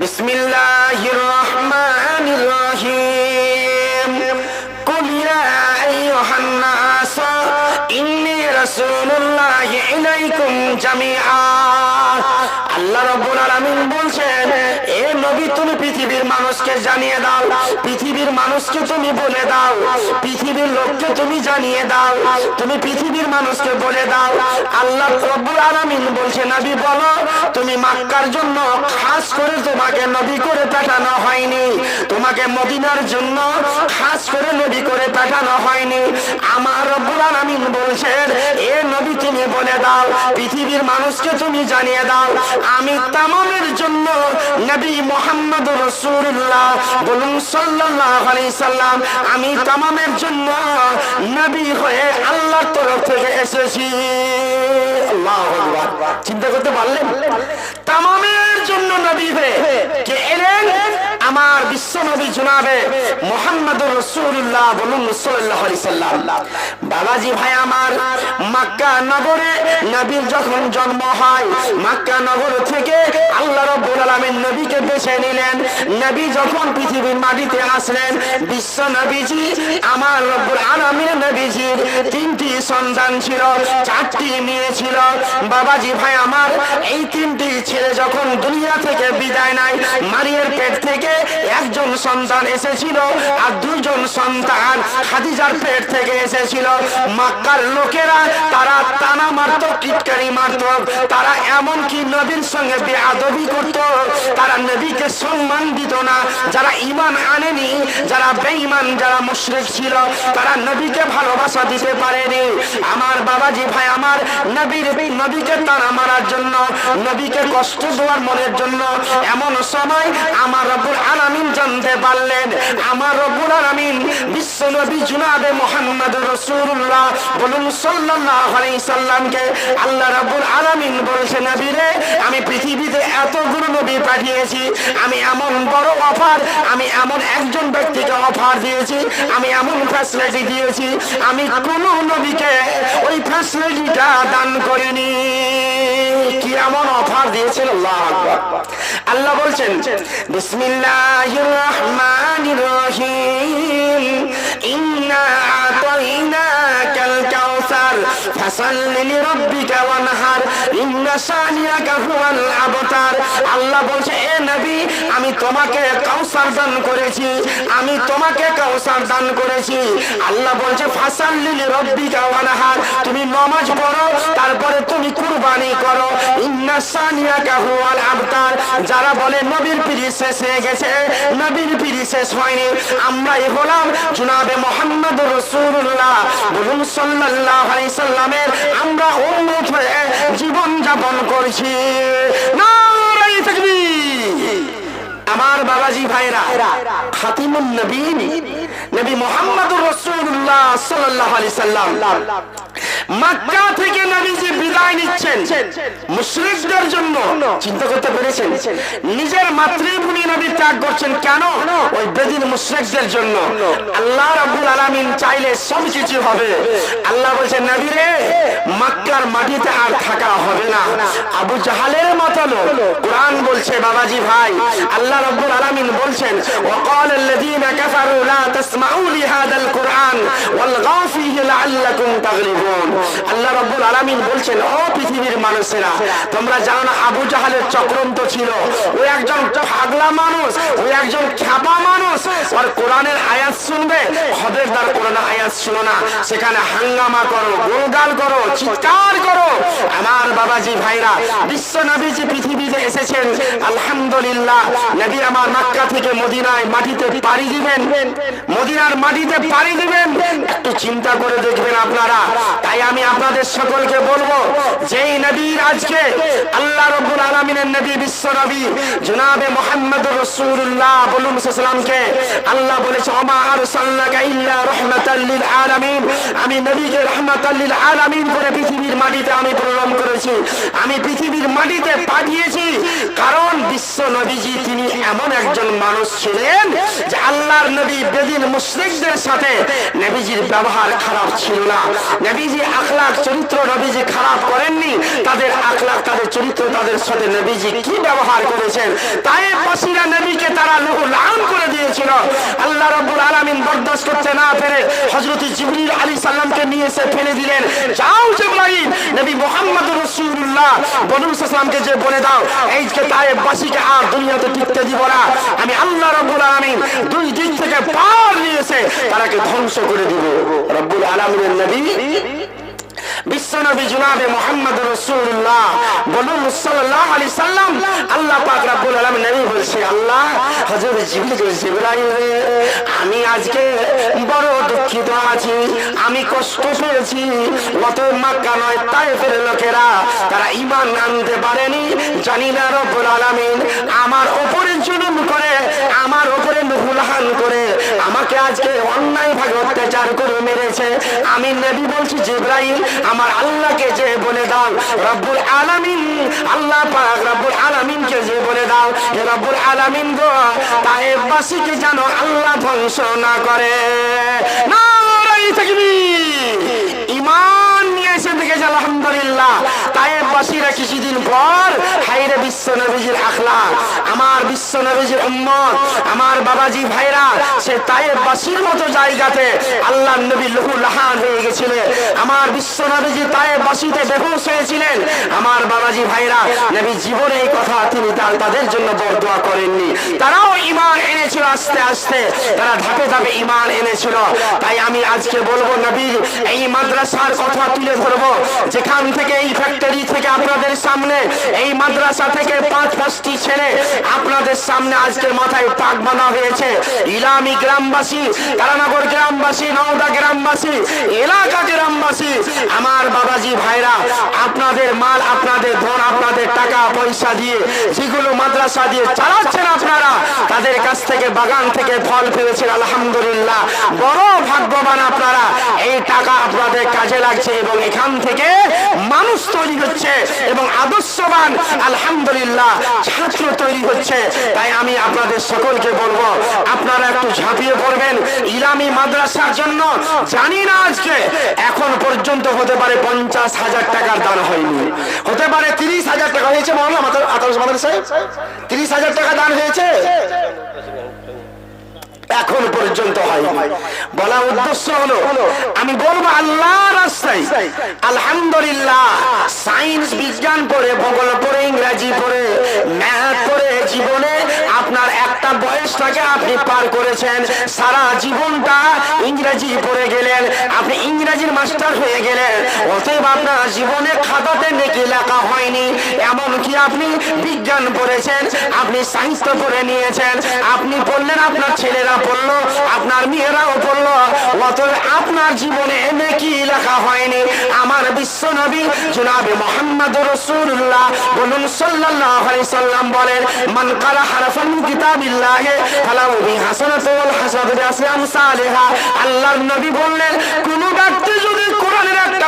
বিসমিল্লাহির রহমানির রহিম। কুল ইয়া আইয়ুহান নাস ইন্নী রাসূলুল্লাহি ইলাইকুম জামিআ। আল্লাহ রাব্বুল আলামিন বলছেন, এ নবী পৃথিবীর মানুষকে জানিয়ে দাও। পৃথিবীর মানুষকে তুমি বলে দাও। পৃথিবীর লোককে তুমি জানিয়ে দাও। তুমি পৃথিবীর মানুষকে বলে দাও। আল্লাহ রব্বুল আলামিন বলছে, নবী, বলো, তুমি মক্কার জন্য খাস করে তোমাকে নবী করে পাঠানো হয়নি। তোমাকে মদিনার জন্য খাস করে নবী করে পাঠানো হয়নি। আমার রব্বুল আলামিন বলছেন এ নবী, তুমি বলে দাও, পৃথিবীর মানুষকে তুমি জানিয়ে দাও। আমি তামামের জন্য নবী মোহাম্মদ আমি তামামের জন্য নবী হয়ে আল্লাহর তরফ থেকে এসেছি। চিন্তা করতে পারলেন? তামামের জন্য নবী হয়ে কে এলেন? আমার বিশ্ব নবী জুনাবে মোহাম্মদ রসুল্লাহ বলুন সাল্লাম। বাবাজি ভাই আমার, মক্কা নগরে নবীর যখন জন্ম হয়, মক্কা নগর থেকে আল্লাহ রাব্বুল আলামিন নবীকে বেছে নিলেন। নবী যখন পৃথিবীর মাটিতে আসলেন বিশ্ব নবীজি আমার রব্বুল আলামিন নবীজির তিনটি সন্তান ছিল, চারটি মেয়ে ছিল। বাবাজি ভাই আমার, এই তিনটি ছেলে যখন দুনিয়া থেকে বিদায় নাই মারিয়ার পেট থেকে একজন সন্তান এসেছিল আর দুজন সন্তান খাদিজার পেট থেকে এসেছিল। মক্কার লোকেরা তারা টানা মারত টিটকারি মারত। তারা এমন কি নবীর সঙ্গে বেআদবি করত? তারা নবীকে সম্মান দিত না। যারা ইমান আনেনি, যারা বেঈমান, যারা মুশরিক ছিল, তারা নবীকে ভালোবাসা দিতে পারেনি। আমার বাবাজি ভাই, আমার নবীর নবীকে তারা মারার জন্য, নবীকে কষ্ট দেওয়ার মনের জন্য, এমন সময় আমার রব্বুল আলামিন জানতে পারলেন, আমার রব্বুল আলামিন বিশ্ব নবী জুনাবে মোহাম্মদ রাসূলুল্লাহ বলুন সাল্লাল্লাহু আলাইহি সাল্লামকে আল্লাহ রাব্বুল আলামিন বলছে নবী রে, আমি পৃথিবীতে এতগুলো নবী পাঠিয়েছি, আমি এমন বড় অফার, আমি এমন একজন ব্যক্তিকে অফার দিয়েছি, আমি এমন ফ্যাসিলিটি দিয়েছি, আমি কোন নবীকে ওই ফ্যাসিলিটিটা দান করিনি। কি এমন অফার দিয়েছেন? আল্লাহ আল্লাহ বলছেন বিসমিল্লাহির রহমানির রহিম। ইন্না আতাইনাকাল কাউসার আমি তোমাকে দান করেছি। আমি তোমাকে দান করেছি। আল্লাহ বলছে, ফাসাল্লি তুমি নামাজ পড়ো, তারপরে তুমি কুরবানি করো। ইন্না শানিয়াকা আবতার। যারা বলে, নবীর পিরি শেষ হয়ে গেছে, নবীর পিরি শেষ হয়নি। আমরাই হলাম জুনাবে মোহাম্মদ রসুল্লাহ বলুন সাল্লামের আমরা হয়ে জীবন যাপন করছি। আমার বাবাজি ভাইরা খাতিমুন নবী রাসূলুল্লাহ সাল্লাল্লাহু আলাইহি সাল্লাম মাক্কা থেকে নবীজি বিদায় নিচ্ছেন। মুশরিকদের জন্য চিন্তা করতে পেরেছেন? নিজের মাতৃভূমি নবী ত্যাগ করছেন কেন? ওই বেদিন মুশরিকদের জন্য। আল্লাহ রাব্বুল আলামিন চাইলে সব কিছু হবে। আল্লাহ বলেছেন, নবী রে, মক্কার মাটিতে আর থাকা হবে না। আবু জাহালের মতন কোরআন বলছে, বাবাজি ভাই, আল্লাহ রাব্বুল আলামিন বলছেন, ওয়াকাল আল্লাযীনা কাফারু লা তাসমাউ লিহাদাল কুরআন ওয়ালগাউ ফীহি লাআল্লাকুম তাগলিবুন। আল্লাহ রাব্বুল আলামিন বলছেন, ও পৃথিবীর মানুষেরা, তোমরা জানো না আবু জাহালের চক্রান্ত ছিল? ও একজন পাগলা মানুষ, ও একজন খ্যাপা মানুষ। আর কোরআনের আয়াত শুনবে? খবরদার কোরআনের আয়াত শুনো না। সেখানে হাঙ্গামা করো, গোলগাল করো, চিৎকার করো। আমার বাবাজি ভাইরা, বিশ্ব নবীজি পৃথিবীতে এসেছেন। আলহামদুলিল্লাহ, নবী আমার মক্কা থেকে মদিনায় মাটিতে পাড়ি দিবেন। মদিনার মাটিতে পাড়ি দিবেন। একটু চিন্তা করে দেখবেন আপনারা। তাই আমি আপনাদের সকলকে বলব, যেই নবীর আজকে আল্লাহ রব্বুল আলমিনের নবী বিশ্ব নবী, জনাবে মোহাম্মদ রসুল্লাহ বলুন আল্লাহ বলেছে, ওমা আলামিন। আমি নবীকে আলামিন করে পৃথিবীর মাটিতে আমি করেছি। আমি পৃথিবীর মাটিতে পাঠিয়েছি। কারণ বিশ্ব নবীজি তিনি এমন একজন মানুষ ছিলেন যে আল্লাহর নবী বেদিন মুশরিকদের সাথে নবীজির ব্যবহার খারাপ ছিল না। নবীজি আখলাক চরিত্র নবীজি খারাপ করেননি। তাদের আখলাক তাদের চরিত্র, তাদের সাথে নবীজি কি ব্যবহার করেছেন? তাই পাশিরা নবীকে তারা লুহু লান করে দিয়েছিল। আল্লাহ রাব্বুল আলামিন বরদাস্ত করতে না পেরে হযরত জিবরিল আলাইহিস সালামকে নিয়ে এসে ফেলে দিলেন। যাও জিবরাইল, নবী মুহাম্মদ রাসূলুল্লাহ, বনু সালামকে যে বলে দাও, এই যে তায়েব বাসীকে আর দুনিয়াতে টিকতে দিব না। আমি আল্লাহ রাব্বুল আলামিন দুই দিন থেকে পার নিয়েছে তারাকে ধ্বংস করে দিব। রব্বুল আলামিনের নবী আমি আজকে বড় দুঃখিত আছি, আমি কষ্ট পেয়েছি। অত মাক্কা নয় তাইফের লোকেরা, তারা ঈমান আনতে পারেনি। জানি না রব্বুল আলামিন, আমার উপরে জুলুম করে, আমার উপরে নুহুলহান করে আমাকে আজকে অন্যায় ভাবে অত্যাচার করে মেরেছে। আমি নবী বলছি, জিব্রাইল, আমার আল্লাহকে যে বলে দাও, রব্বুল আলামিন, আল্লাহ পাক রব্বুল আলামিনকে যে বলে দাও, হে রব্বুল আলামিন গো, তায়েববাসীকে যেন আল্লাহ ধ্বংস না করে। নারায়ে তাকবীর। ঈমান নিয়ে এসে দেখেছে, আলহামদুলিল্লাহ। তায়েববাসীরা কিছুদিন পর হাইরে বিশ্ব নবীজির আখলাক, আমার বিশ্ব নবীজির উম্মত, আমার বাবাজি ভাইরা, সে তায়েববাসীর মতো জায়গাতে আল্লাহ নবী লহু লাহান হয়ে গেছিলেন। আমার বিশ্ব নবীজি তায়েববাসীতে বেহুশ হয়েছিলেন। আমার বাবাজি ভাইরা, নবী জীবনে এই কথা তিনি তার- তাদের জন্য বরদোয়া করেননি। তারাও ইমান এনেছিল আস্তে আস্তে। তারা ধাপে ধাপে ইমান এনেছিল। তাই আমি আজকে বলব নবীর এই মাদ্রাসার কথা তুলে ধরবো। যেখান থেকে এই ফ্যাক্টরি থেকে আপনাদের সামনে এই মাদ্রাসা থেকে পাঁচ, পাঁচটি ছেলে আপনাদের সামনে আজকে মাথায় পাক বাঁধা হয়েছে। ইলামি গ্রামবাসী, তারানগর গ্রামবাসী, নওদা গ্রামবাসী, এলাকা গ্রামবাসী, আমার বাবাজি ভাইরা, আপনাদের মাল, আপনাদের ধন, আপনাদের টাকা, পয়সা দিয়ে যেগুলো মাদ্রাসা দিয়ে চালাচ্ছেন আপনারা, তাদের কাছ থেকে, বাগান থেকে ফল পেয়েছেন, আলহামদুলিল্লাহ। বড় ভাগ্যবান আপনারা, এই টাকা আপনাদের কাজে লাগছে এবং এখান থেকে মানুষ তৈরি হচ্ছে। এবং আদর্শবান। আলহামদুলিল্লাহ, ছাত্র তৈরি হচ্ছে। তাই আমি আপনাদের সকলকে বলব, আপনারা একটু ঝাঁপিয়ে পড়বেন। ইলামি মাদ্রাসার জন্য জানি না আজকে, এখন পর্যন্ত হতে পারে পঞ্চাশ হাজার টাকার দান হয়নি। হতে পারে তিরিশ হাজার টাকা হয়েছে মামলা মাদ্রাসায়? তিরিশ হাজার টাকা দান হয়েছে? এখন পর্যন্ত হয়নি। বলা উদ্দেশ্য হলো আমি বলব আল্লাহ রাস্তায় আলহামদুলিল্লাহ সায়েন্স বিজ্ঞান পড়ে ভূগোল পড়ে ইংরাজি পড়ে একটা বয়সটাকে আপনি পার করেছেন। সারা জীবনটা ইংরেজি পড়ে গেলেন। আপনি ইংরেজির মাস্টার হয়ে গেলেন। অতএব আপনার জীবনে খাতাতে নেকি লেখা হয়নি। এমন কি আপনি বিজ্ঞান পড়েছেন, আপনি সাহিত্য পড়ে নিয়েছেন। আপনি পড়লেন, আপনার ছেলেরা পড়ল, আপনার মেয়েরাও পড়ল। অতএব আপনার জীবনে নেকি লেখা হয়নি। আমার বিশ্ব নবী জনাবে মোহাম্মদ রসুল্লাহ বলুন আলাইহি সাল্লাম বলেন, মান কারা হারফান আল্লাহর নবী বললেন কোন ব্যক্তি যদি কোরআনের একটা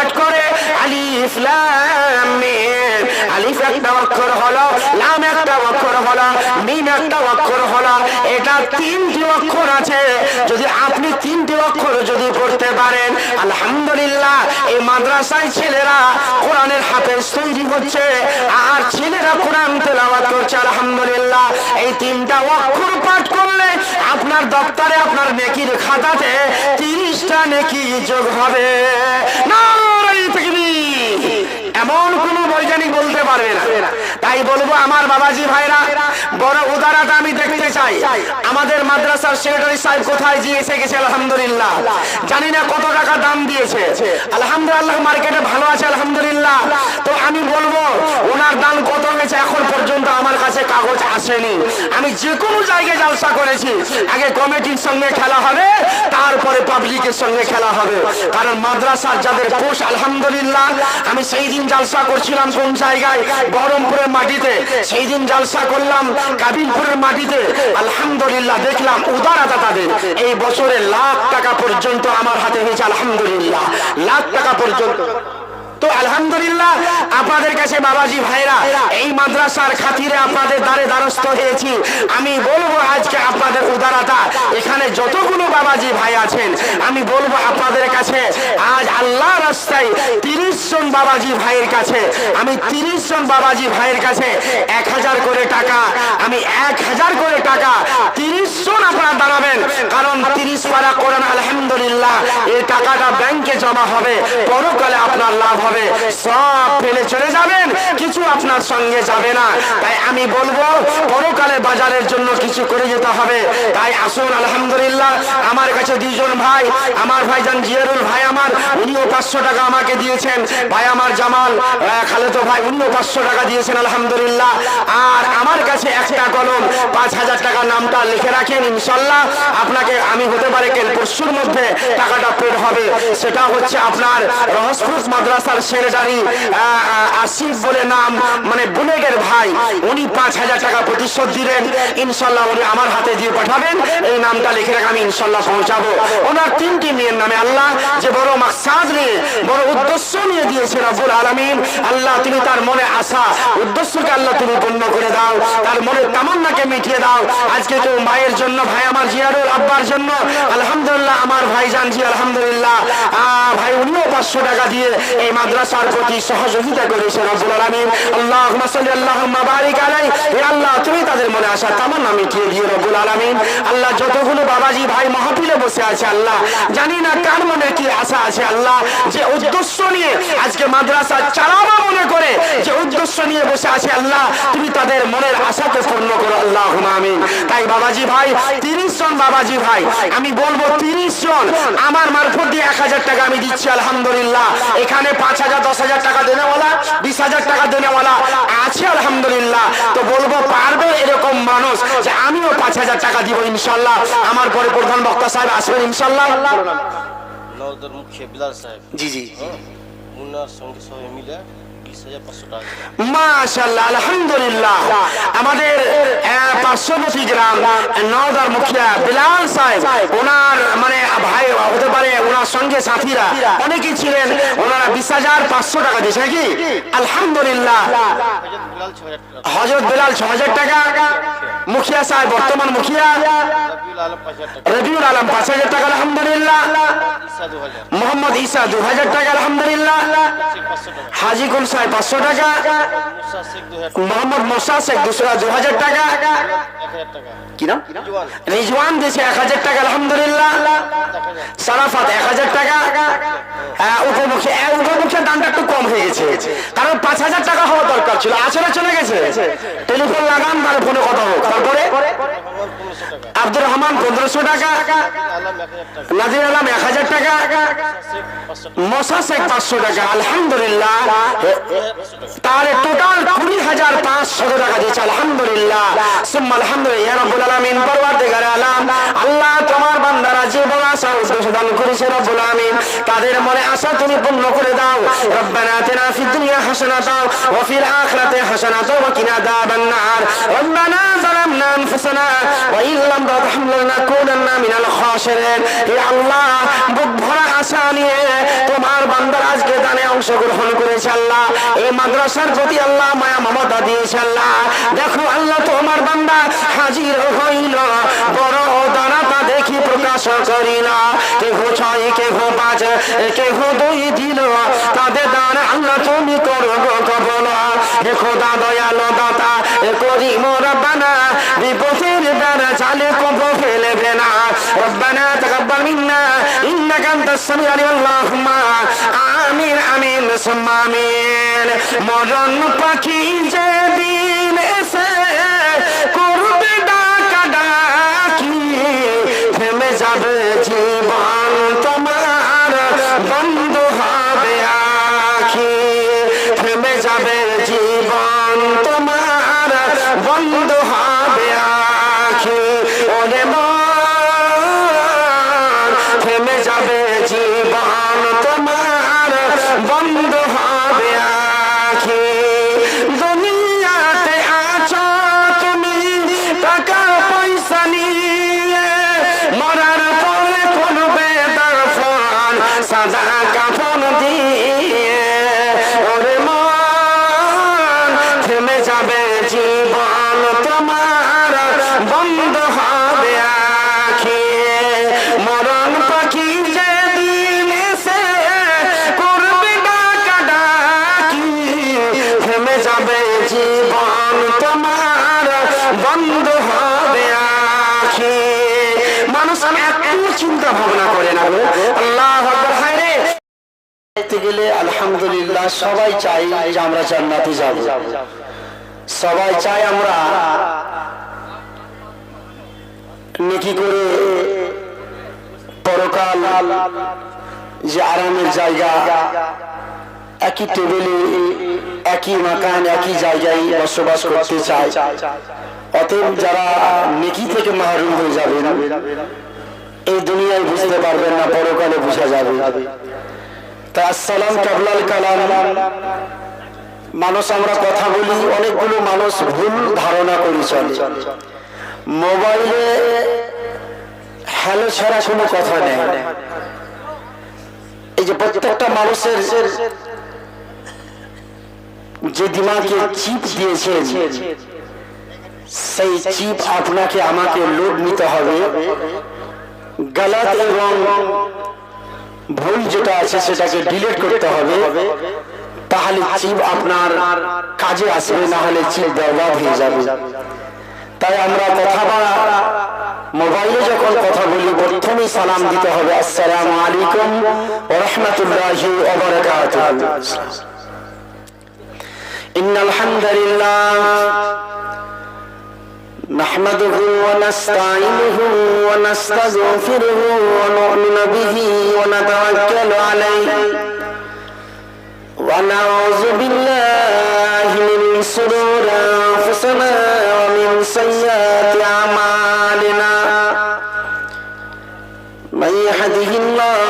পাঠ করে আলিফ লাম মিম আলিফ একটা অক্ষর হলো একটা অক্ষর হলো, মিম একটা অক্ষর হলো, এটা তিনটি অক্ষর আছে। যদি আপনি তিনটি অক্ষর যদি পড়তে পারেন, আলহামদুলিল্লাহ, এই মাদ্রাসায় ছেলেরা কোরআনের তৈরি হচ্ছে, আর ছেলেরা কোরআন তেলাওয়াত করছে, আলহামদুলিল্লাহ। এই তিনটা অক্ষর পাঠ করলে আপনার দপ্তরে, আপনার নেকির খাতাতে তিরিশটা নেকি যোগ হবে। নারায়ে তাকবীর এমন কোন বৈজ্ঞানিক বলতে পারবে না। তাই বলব আমার বাবাজি ভাইরা, বড় উদারতা আমি দেখতে চাই। আমাদের মাদ্রাসার সেক্রেটারি সাহেব কোথায় এসে গেছে, আলহামদুলিল্লাহ। জানি না কত টাকা দাম দিয়েছে। আলহামদুলিল্লাহ, মার্কেটে ভালো আছে, আলহামদুলিল্লাহ। তো আমি বলব, ওনার দাম কত হয়েছে এখন পর্যন্ত আমার কাছে কাগজ আসেনি। আমি যে কোনো জায়গায় জালসা করেছি। আগে কমিটির সঙ্গে খেলা হবে, তারপরে পাবলিকের সঙ্গে খেলা হবে। কারণ মাদ্রাসার যাদের কোষ, আলহামদুলিল্লাহ, আমি সেই দিন জালসা করছিলাম কোন জায়গায় বহরমপুরের মাটিতে। সেই দিন জালসা করলাম, কাবিলপুরের মাটিতে। আলহামদুলিল্লাহ, দেখলাম উদারতা তাদের। এই বছরে লাখ টাকা পর্যন্ত আমার হাতে হয়েছে, আলহামদুলিল্লাহ। লাখ টাকা পর্যন্ত। তো আলহামদুলিল্লাহ, আপনাদের কাছে বাবাজি ভাইরা, এই মাদ্রাসার খাতিরে আপনাদের দ্বারে দ্বারস্থ হয়েছি। আমি বলব আজকে আপনাদের উদারতা, এখানে যতগুলো বাবাজি ভাই আছেন, আমি বলব আপনাদের কাছে, আজ আল্লাহ রাস্তায় তিরিশ জন বাবাজি ভাইয়ের কাছে, আমি তিরিশ জন বাবাজি ভাইয়ের কাছে এক হাজার করে টাকা, আমি এক হাজার করে টাকা তিরিশ জন আপনারা দাঁড়াবেন, কারণ তিরিশ পারা করেন আলহামদুলিল্লাহ, এই টাকাটা ব্যাংকে জমা হবে, পরকালে আপনার লাভ হবে। সব ফেলে চলে যাবেন। কিছু আপনার সঙ্গে যাবে না। তাই আমি বলব, পরকালে বাজারের জন্য কিছু করে যেতে হবে। তাই আসুন, আলহামদুলিল্লাহ, আমার কাছে দুইজন ভাই, আমার ভাইজান জিয়ারুল ভাই আমার, উনিও পাঁচশো টাকা আমাকে দিয়েছেন। ভাই আমার জামাল খালেতো ভাই, উনিও পাঁচশো টাকা দিয়েছেন, আলহামদুলিল্লাহ। আর আমার কাছে একটা কলম, পাঁচ হাজার টাকার নামটা লিখে রাখেন, ইনশাল্লাহ। আপনাকে, আমি হতে পারে কেন পরশুর মধ্যে টাকাটা পেড হবে। সেটা হচ্ছে আপনার রহস্ফুজ মাদ্রাসার সেক্রেটারি আসিফ বলে নাম। মানে বুলেগের ভাই। উনি পাঁচ হাজার টাকা প্রতিশোধ দিলেন। ইনশাল্লাহ উনি আমার হাতে দিয়ে পাঠাবেন। এই নামটা লিখে রাখে আমি ইনশাল্লাহ পৌঁছাবো। ওনার তিনটি মেয়ের নামে আল্লাহ যে বড় মাকসাদ নিয়ে বড় উদ্দেশ্য নিয়ে দিয়েছে রব্বুল আলমিন। আল্লাহ তুমি তার মনে আশা উদ্দেশ্যকে আল্লাহ তুমি পূর্ণ করে দাও। তার মনে তামান্নাকে মিটিয়ে দাও। আজকে তো মায়ের জন্য ভাই আমার জিয়ারুল আব্বার জন্য। আলহামদুলিল্লাহ আমার ভাইজান জি আলহামদুলিল্লাহ। আহ, ভাই উনিও পাঁচশো টাকা দিয়ে এই মাদ্রাসার প্রতি সহযোগিতা করেছে রব্বুল আলমিন আল্লাহ সাল্লি আল্লাহ বারিক আলাই হে আল্লাহ, তুমি তাদের মনে আশা মনে মনে মনের আশাকে পূর্ণ করো আল্লাহ আমিন। তাই বাবাজি ভাই, তিরিশ জন বাবাজি ভাই, আমি বলব তিরিশ জন, আমার মারফত দিয়ে এক হাজার টাকা আমি দিচ্ছি, আলহামদুলিল্লাহ। এখানে পাঁচ হাজার দশ হাজার টাকা দেনেওয়ালা বিশ হাজার টাকা দেনেওয়ালা আছে আলহামদুলিল্লাহ। তো বলব পারবে এরকম মানুষ যে আমিও পাঁচ হাজার টাকা দিব ইনশাল্লাহ। আমার পরে প্রধান বক্তা সাহেব আসবেন ইনশাল্লাহ। জি জি। হ্যাঁ সঙ্গে সবাই মিলে আলহামদুলিল্লাহ। আমাদের পার্শ্ববর্তী গ্রাম নওদার মুখিয়া বিলাল সাহেব ওনার মানে ভাই হতে পারে ওনার সঙ্গে সাথীরা অনেকেই ছিলেন ওনারা বিশ হাজার পাঁচশো টাকা দিয়েছে নাকি? আলহামদুলিল্লাহ। হজরত বিলাল ছ হাজার টাকা। মুখিয়া সাহেব, বর্তমান মুখিয়া। রবিউল আলম পাঁচ হাজার টাকা, আলহামদুলিল্লাহ। মোহাম্মদ ঈসা দু হাজার টাকা, আলহামদুলিল্লাহ। শেখ পাঁচশো হাজি কুল সাহেব পাঁচশো টাকা। মোহাম্মদ মোসা শেখ দুশো দু হাজার টাকা। এক হাজার টাকা কি নাম? রিজওয়ান দিয়েছে এক হাজার টাকা, আলহামদুলিল্লাহ। সারাফাত এক হাজার টাকা। উপমুখে উপমুখের দামটা একটু কম হয়ে গেছে। কারণ পাঁচ হাজার টাকা হওয়া দরকার ছিল। আছে চলে গেছে। টেলিফোন লাগান, তার ফোনে কথা হোক আব্দুর রহমান পনেরোশো টাকা, নাজির আলম এক হাজার টাকা, মশা শেখ পাঁচশো টাকা, আলহামদুলিল্লাহ। টোটাল কুড়ি হাজার পাঁচশো টাকা দিয়েছে, আলহামদুলিল্লাহ। সুম্মা আলহামদুলিল্লাহ আলাম। আল্লাহ তোমার বান্দারা যে করেছে রব্বুল আলামিন, তাদের মনে আশা তুমি পূর্ণ করে দাও। রব্বানা আতিনা ফিদ দুনিয়া হাসানাতাও, ওয়া ফিল আখিরাতি হাসানাতাও, ওয়া কিনা আযাবান নার রব্বানা যালামনা তারহাম লানাকুনান্না মিনাল খাসিরিন হে আল্লাহ, বুক ভরা আশা তোমার বান্দার আজকে দানে অংশগ্রহণ করেছে আল্লাহ। এই মাদ্রাসার প্রতি আল্লাহ মায়া, মমতা দিয়েছে আল্লাহ। দেখো আল্লাহ তোমার বান্দা হাজির হইল। বড় দানাটা দেখি প্রকাশ করিল। কেহ ছয়, কেহ পাঁচ, কেহ দুই দিল। তাদের দান আল্লাহ তুমি করো কবল। দেখো দা দয়ালো করি রব্বানা বিপথের দ্বারা চালে কব ফেলবে না। রব্বানা তাকাব্বাল মিন্না, ইন্নাকা আনতাস সামিউল আল্লাহুম্মা। আমিন আমিন, সুম্মা, আমিন। মরণ পাখি যেদিন গেলে আলহামদুলিল্লাহ সবাই চাই যে আমরা জান্নাতে যাব। সবাই চাই আমরা নেকি করে পরকাল যে আরামের জায়গা, একই টেবিলে একই মাকান, একই জায়গায় বসবাস করতে চায়। অতএব যারা নেকি থেকে মাহরুম হয়ে যাবে এই দুনিয়ায় বুঝতে পারবেন না, পরকালে বোঝা যাবে। মানুষ, আমরা কথা বলি, অনেকগুলো মানুষ ভুল ধারণা করি চলে। মোবাইলে হ্যালো ছাড়া কোনো কথা নেই। এই যে প্রত্যেকটা মানুষের যে দিমাগে চিপ দিয়েছেন, সেই চিপ আপনাকে, আমাকে লোড নিতে হবে। গালাত এবং ভুল যেটা আছে সেটাকে ডিলিট করতে হবে, তাহলে চিপ আপনার কাজে আসবে না হলে চিপ বরবাদ হয়ে যাবে। তাই আমরা কথা বা মোবাইলে যখন কথা বলি, প্রথমেই সালাম দিতে হবে, আসসালামু আলাইকুম রাহমাতুল্লাহি ওয়া বারাকাতুহু। ইন্নাল হামদুলিল্লাহ نحمده ونستعينه ونستغفره ونؤمن به ونتوكل عليه. ونعوذ بالله من شرور أنفسنا ومن سيئات أعمالنا. من يهده الله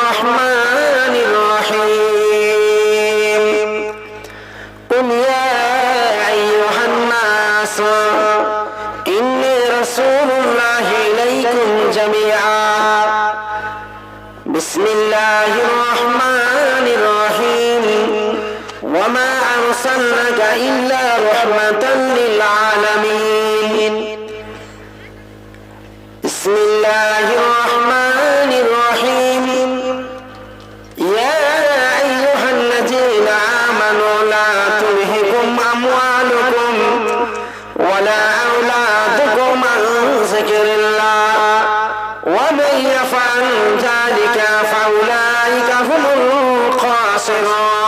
إلا رحمة للعالمين. بسم الله الرحمن الرحيم. يا أيها الذين آمنوا لا تلهكم أموالكم ولا أولادكم عن ذكر الله. ومن يفعل ذلك فأولئك هم الخاسرون.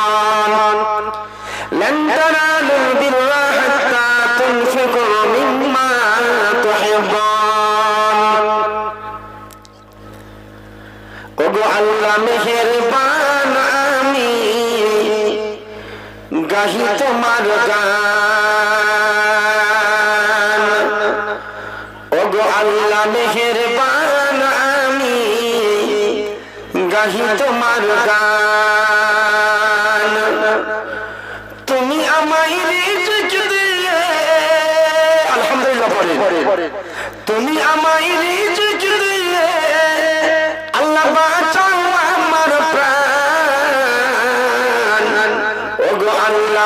তোমার গান। ওগো আল্লাহ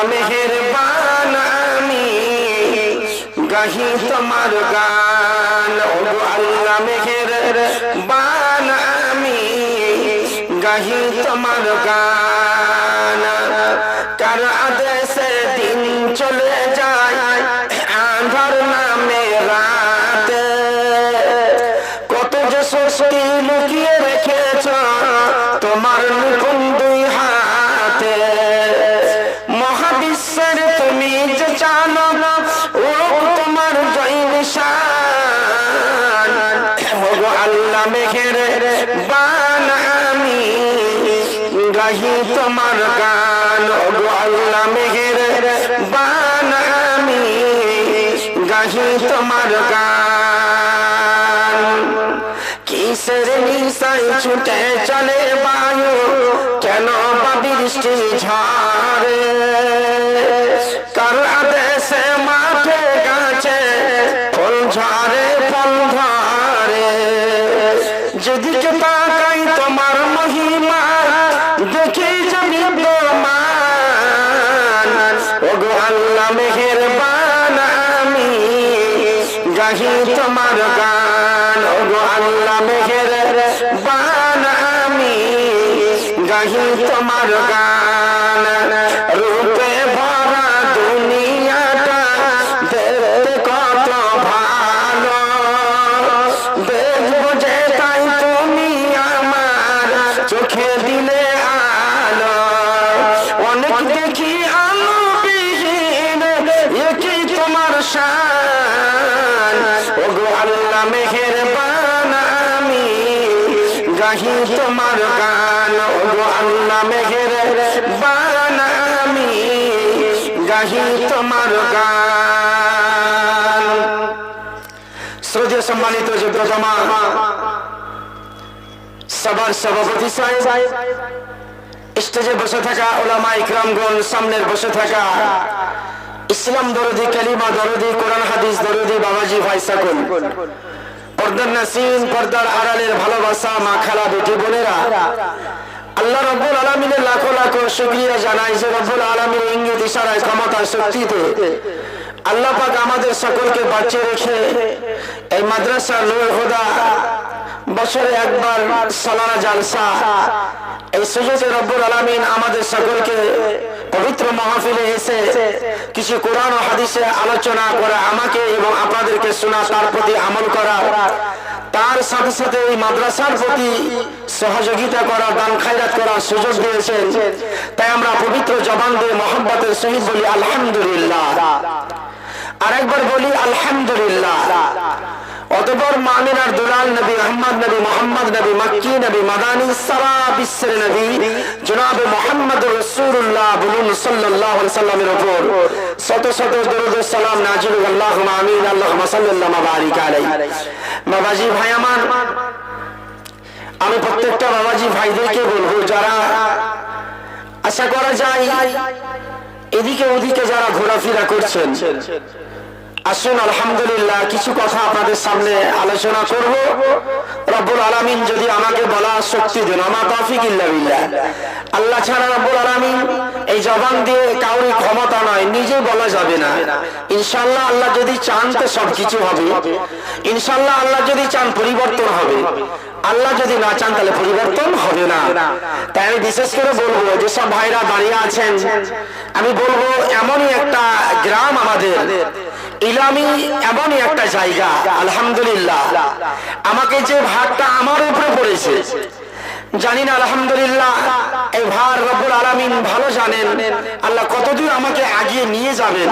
মেহেরবান আমি। গাহি তোমার গান। ওগো আল্লাহ মেহের বান আমি। গাহি তোমার গান। কার আদেশে দিন চলে তোমার গান আল্লাহ মেঘের বান আমি। গাহি তোমার গান। কিসের নিশাই ছুটে চলে বায়ু, কেন বা বৃষ্টি ঝড়? মেহের বান আমি গাহি তোমার গান। গাহি তোমার গান, ওগো আল্লাহ মেহের বান আমি গাহি তোমার গান। শ্রদ্ধেয় সম্মানিত যোগ্য জমা সবার সভাপতি সাহেব, স্টেজে বসে থাকা ওলামা ইকরামগণ, সামনের বসে থাকা ইসলাম দরদি, কালিমা দরদি, কোরআন হাদিস দরদি, বাবাজি ভাই সাকুল পর্দার নাসিন পর্দার আড়ালের ভালোবাসা, মা খালা বেটি বোনেরা আল্লাহ রব্বুল আলমিনের লাখো লাখো শুক্রিয়া জানাই যে রব্বুল আলমীর ইঙ্গিত ইশারায় ক্ষমতা শক্তিতে আল্লাহ পাক আমাদের সকলকে বাঁচিয়ে রেখে এই মাদ্রাসা নূর হুদা বছরে একবার সালানা জালসা এই সুযোগে রব্বুল আলমিন আমাদের সকলকে পবিত্র মাহফিলে এসে কিছু কোরআন ও হাদিসে আলোচনা করা আমাকে এবং আপনাদেরকে শোনা, তার প্রতি আমল করা, তার সাথে সাথে এই মাদ্রাসার প্রতি সহযোগিতা করা, দান খায়রাত করার সুযোগ দিয়েছেন। তাই আমরা পবিত্র জবান দিয়ে মোহাম্মতের সহিত বলি, আলহামদুলিল্লাহ। আরেকবার বলি, আলহামদুলিল্লাহ। অতপর মামিনার দুলাল নবী, আহমদ নবী, মোহাম্মদ নবী, মক্কি নবী, মাদানী, সারা বিশ্বের নবী, জনাবে মোহাম্মদ রসুল্লাহ বলুন সাল্লামের উপর। শত শত দরুদ সালাম আমিন আল্লাহ সাল্লাল্লাহ বারিক আলাই বাবাজি ভাই আমার, আমি প্রত্যেকটা বাবাজি ভাইদেরকে বলব, যারা আশা করা যায়, এদিকে ওদিকে যারা ঘোরাফেরা করছেন আসুন, আলহামদুলিল্লাহ, কিছু কথা আপনাদের সামনে আলোচনা করব। রব্বুল আলামিন যদি আমাকে বলা শক্তি দেন আমার তফিক ইল্লাবিল্লাহ আল্লাহ ছাড়া রব্বুল আলামিন এই জবান দিয়ে কাউরি ক্ষমতা নয় নিজে বলা যাবে না। ইনশাল্লাহ আল্লাহ যদি চান তো সবকিছু হবে। ইনশাল্লাহ আল্লাহ যদি চান পরিবর্তন হবে। আল্লাহ যদি না চান তাহলে পরিবর্তন হবে না। তাই আমি বিশেষ করে বলব যেসব ভাইরা দাঁড়িয়ে আছেন, আমি বলব এমনই একটা গ্রাম আমাদের, ইলামি এমনই একটা জায়গা, আলহামদুলিল্লাহ। আমাকে যে ভাগটা আমার উপরে পড়েছে, জানি না, আলহামদুলিল্লাহ, এই ভার রব্বুল আলামিন ভালো জানেন, আল্লাহ কতদূর আমাকে আগিয়ে নিয়ে যাবেন।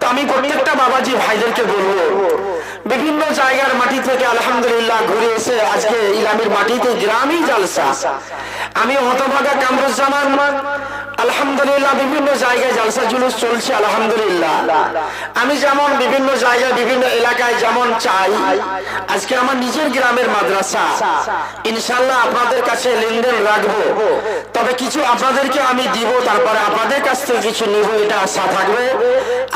তো আমি প্রত্যেকটা বাবাজি ভাইদেরকে বলব বিভিন্ন জায়গার মাটি থেকে আলহামদুলিল্লাহ ঘুরে এসে আজকে ইলামের মাটিতে গ্রামই জালসা। আমি হতভাগা কামরুজ্জামান। আলহামদুলিল্লাহ, বিভিন্ন জায়গায় জালসা জুলুস চলছে, আলহামদুলিল্লাহ। আমি যেমন বিভিন্ন জায়গায়, বিভিন্ন এলাকায় যেমন চাই, আজকে আমার নিজের গ্রামের মাদ্রাসা। ইনশাল্লাহ আপনাদের কাছে লেনদেন রাখব। তবে কিছু আপনাদেরকে আমি দিব, তারপরে আপনাদের কাছ থেকে কিছু নিব, এটা আশা থাকবে।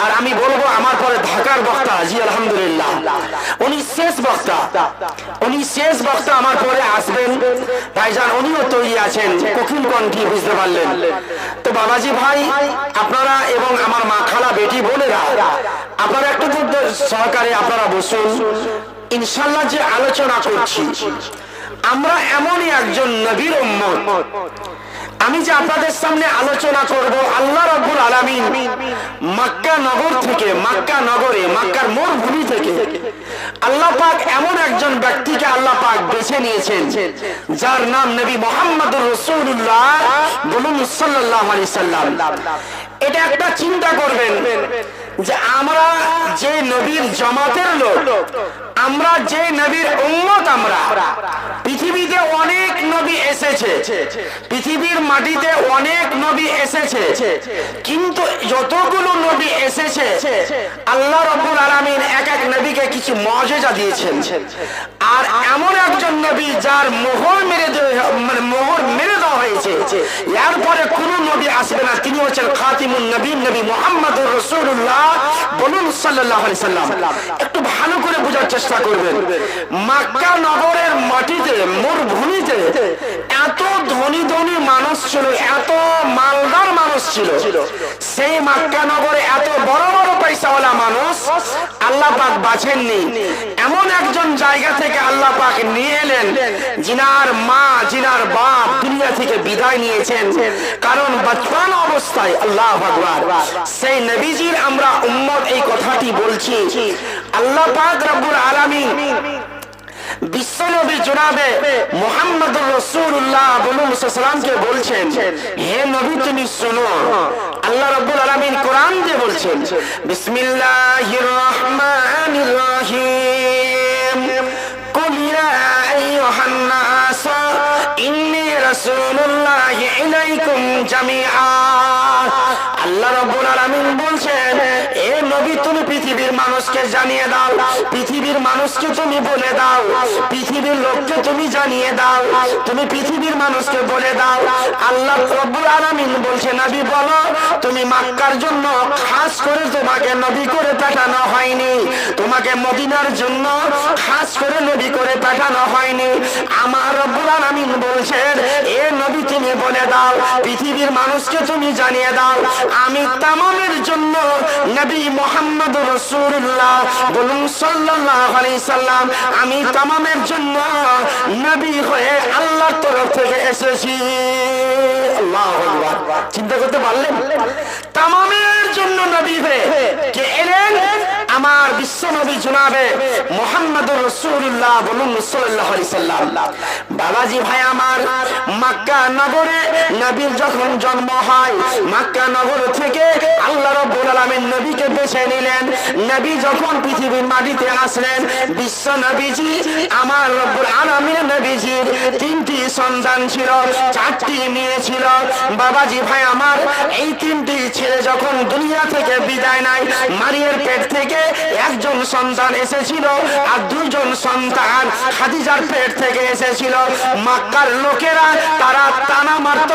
আর আমি বলব, আমার পরে ঢাকার বক্তা জি আলহামদুলিল্লাহ। উনি শেষ বক্তা। উনি শেষ বক্তা, আমার পরে আসবেন। ভাইজান, উনিও তৈরি আছেন, কোকিল কণ্ঠী, বুঝতে পারলেন। তো বাবাজি ভাই, আপনারা এবং আমার মা খালা বেটি বোনেরা, আপনারা একটু সহকারে আপনারা বসুন। ইনশাল্লাহ যে আলোচনা করছি, আমরা এমনই একজন নবীর উম্মত। আমি যে আপনাদের সামনে আলোচনা করব, আল্লাহ রব্বুল আলামিন মক্কা নগর থেকে, মক্কা নগরে, মক্কার মরুভূমি থেকে আল্লাহ পাক এমন একজন ব্যক্তিকে আল্লাহ পাক বেছে নিয়েছেন, যার নাম নবী মোহাম্মদুর রাসূলুল্লাহ বলুন সাল্লাল্লাহু আলাইহি সাল্লাম। এটা একটা চিন্তা করবেন যে আমরা যে নবীর জমাতের লোক, আমরা যে নবীর উম্মত আমরা। পৃথিবীতে অনেক নবী এসেছে, পৃথিবীর মাটিতে অনেক নবী এসেছে, কিন্তু যতগুলো নবী এসেছে, আল্লাহ রব্বুল আলামিন এক এক নবীকে কিছু মর্যাদা দিয়েছেন। আর এমন একজন নবী যার মোহর মেরে মানে মোহর মেরে হয়েছে। এরপরে কোন নবী আসবে না। তিনি হচ্ছেন খাতিমুন নবী নবী মোহাম্মদ রসুল্লাহ বলুন সাল্লাহ সাল্লাম। একটু ভালো করে বোঝার চেষ্টা করবেন। মাক্কা নগরের মাটিতে মরুভূমিতে এত ধনী ধনী মানুষ ছিল এত মালদার মানুষ ছিল। সেই মাক্কা নগরে এত বড় বড় পয়সাওয়ালা মানুষ আল্লাহ পাক বাছেননি এমন একজন জায়গা থেকে আল্লাহ পাক নিয়ে এলেন জিনার মা জিনার বাপ দুনিয়া থেকে বিদায় নিয়েছেন। কারণ বচপন অবস্থায় আল্লাহ ভগবান সেই নবীজির আমরা উম্মত এই কথাটি বলছি। আল্লাহ পাক রব্বুল আলামিন বিশ্বনবী জনাবে মোহাম্মদ রসুল্লাহ সালামকে বলছেন, হে নবী, তুমি শোনো। আল্লাহ রব্বুল আলামিন কোরআন দিয়ে বলছেন ইন্নী রাসূলুল্লাহি ইলাইকুম জামিআ। আল্লাহ রাব্বুল আলামিন বলছেন নবী তুমি পৃথিবীর মানুষকে জানিয়ে দাও। পৃথিবীর মানুষকে তুমি বলে দাও। পৃথিবীর লোককে তুমি জানিয়ে দাও। তুমি পৃথিবীর মানুষকে বলে দাও। আল্লাহ রাব্বুল আলামিন বলছে, নবী, বলো, তুমি মক্কার জন্য খাস করে তোমাকে নবী করে পাঠানো হয়নি। তোমাকে মদিনার জন্য খাস করে নবী করে পাঠানো হয়নি। আমার রব্বুল আলামিন বলছেন এ নবী, তুমি বলে দাও, পৃথিবীর মানুষকে তুমি জানিয়ে দাও। আমি তামামের জন্য নবী মোহাম্মদ রসুল্লাহ বলুন সাল্লাম, আমি তামামের জন্য নবী হয়ে আল্লাহর তরফ থেকে এসেছি। আল্লাহু চিন্তা করতে পারলেন? তামামের জন্য নবী হয়ে কে এলেন? আমার বিশ্ব নবী জুনাবে মোহাম্মদ রসুল্লাহ বলুন সাল্লাম। বাবাজি ভাই আমার মক্কা নগরে নবীর যখন জন্ম হয়, মক্কা নগর থেকে আল্লাহ রাব্বুল আলামিন নবীকে বেছে নিলেন। নবী যখন পৃথিবীর মাটিতে আসলেন বিশ্ব নবীজি আমার রব্বুল আলামিন নবীজির তিনটি সন্তান ছিল, চারটি মেয়ে ছিল। বাবাজি ভাই আমার এই তিনটি ছেলে যখন দুনিয়া থেকে বিদায় নাই মারিয়ার পেট থেকে একজন সন্তান এসেছিল আর দুজন সন্তান খাদিজার পেট থেকে এসেছিল। মাক্কার লোকেরা তারা টানা মারত